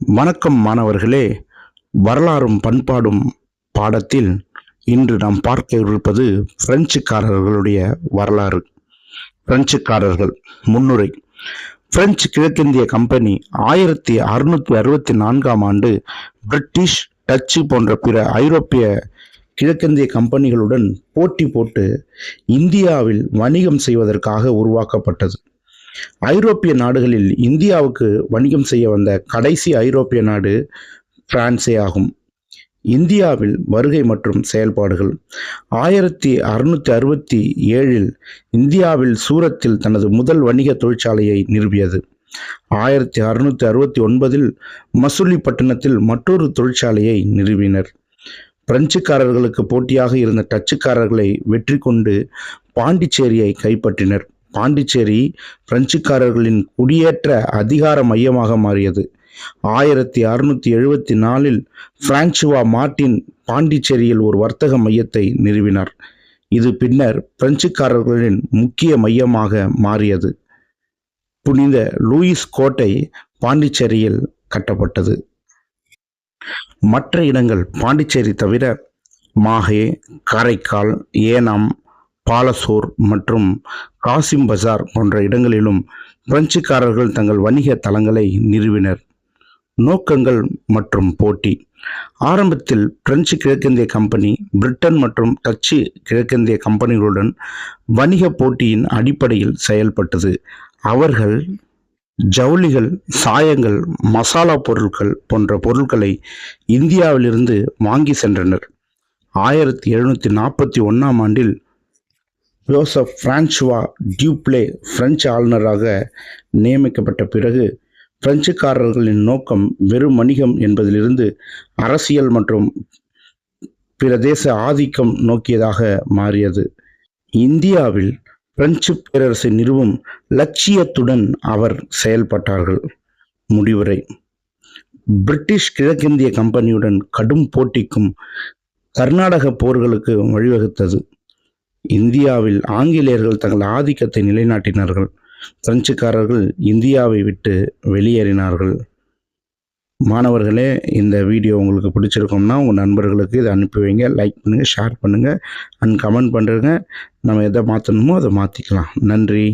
வணக்கம் மாணவர்களே வரலாறும் பண்பாடும் பாடத்தில் இன்று நாம் பார்க்க இருப்பது பிரெஞ்சுக்காரர்களுடைய வரலாறு. பிரெஞ்சுக்காரர்கள் முன்னுரை. பிரெஞ்சு கிழக்கிந்திய கம்பெனி ஆயிரத்தி அறுநூத்தி அறுபத்தி நான்காம் ஆண்டு பிரிட்டிஷ் டச்சு போன்ற பிற ஐரோப்பிய கிழக்கிந்திய கம்பெனிகளுடன் போட்டி போட்டு இந்தியாவில் வணிகம் செய்வதற்காக உருவாக்கப்பட்டது. ஐரோப்பிய நாடுகளில் இந்தியாவுக்கு வணிகம் செய்ய வந்த கடைசி ஐரோப்பிய நாடு பிரான்சே ஆகும். இந்தியாவில் வருகை மற்றும் செயல்பாடுகள். ஆயிரத்தி அறுநூத்தி அறுபத்தி ஏழில் இந்தியாவில் சூரத்தில் தனது முதல் வணிக தொழிற்சாலையை நிறுவியது. ஆயிரத்தி அறுநூத்தி அறுபத்தி ஒன்பதில் மசூலிப்பட்டினத்தில் மற்றொரு தொழிற்சாலையை நிறுவினர். பிரெஞ்சுக்காரர்களுக்கு போட்டியாக இருந்த டச்சுக்காரர்களை வெற்றி கொண்டு பாண்டிச்சேரியை கைப்பற்றினர். பாண்டிச்சேரி பிரெஞ்சுக்காரர்களின் குடியேற்ற அதிகார மையமாக மாறியது. ஆயிரத்தி அறுநூத்தி எழுபத்தி நாலில் பிரான்சுவா மார்டின் பாண்டிச்சேரியில் ஒரு வர்த்தக மையத்தை நிறுவினார். இது பின்னர் பிரெஞ்சுக்காரர்களின் முக்கிய மையமாக மாறியது. புனித லூயிஸ் கோட்டை பாண்டிச்சேரியில் கட்டப்பட்டது. மற்ற இடங்கள் பாண்டிச்சேரி தவிர மாஹே காரைக்கால் ஏனாம் பாலசோர் மற்றும் காசிம் பஜார் போன்ற இடங்களிலும் பிரெஞ்சுக்காரர்கள் தங்கள் வணிக தளங்களை நிறுவினர். நோக்கங்கள் மற்றும் போட்டி. ஆரம்பத்தில் பிரெஞ்சு கிழக்கிந்திய கம்பெனி பிரிட்டன் மற்றும் டச்சு கிழக்கிந்திய கம்பெனிகளுடன் வணிக போட்டியின் அடிப்படையில் செயல்பட்டது. அவர்கள் ஜவுளிகள் சாயங்கள் மசாலா பொருட்கள் போன்ற பொருட்களை இந்தியாவிலிருந்து வாங்கி சென்றனர். ஆயிரத்தி எழுநூற்றி நாற்பத்தி ஒன்றாம் ஆண்டில் ஜோசப் பிரான்சுவா டியூப்ளே பிரெஞ்சு ஆளுநராக நியமிக்கப்பட்ட பிறகு பிரெஞ்சுக்காரர்களின் நோக்கம் வெறும் வணிகம் என்பதிலிருந்து அரசியல் மற்றும் பிற தேச ஆதிக்கம் நோக்கியதாக மாறியது. இந்தியாவில் பிரெஞ்சு பேரரசை நிறுவும் லட்சியத்துடன் அவர் செயல்பட்டார்கள். முடிவுரை. பிரிட்டிஷ் கிழக்கிந்திய கம்பெனியுடன் கடும் போட்டிக்கும் கர்நாடக போர்களுக்கு வழிவகுத்தது. இந்தியாவில் ஆங்கிலேயர்கள் தங்கள் ஆதிக்கத்தை நிலைநாட்டினார்கள். பிரெஞ்சுக்காரர்கள் இந்தியாவை விட்டு வெளியேறினார்கள். மாணவர்களே இந்த வீடியோ உங்களுக்கு பிடிச்சிருக்கோம்னா உங்கள் நண்பர்களுக்கு இதை அனுப்பி வைங்க. லைக் பண்ணுங்கள் ஷேர் பண்ணுங்கள் அண்ட் கமெண்ட் பண்ணுறங்க நம்ம எதை மாற்றணுமோ அதை மாற்றிக்கலாம் நன்றி.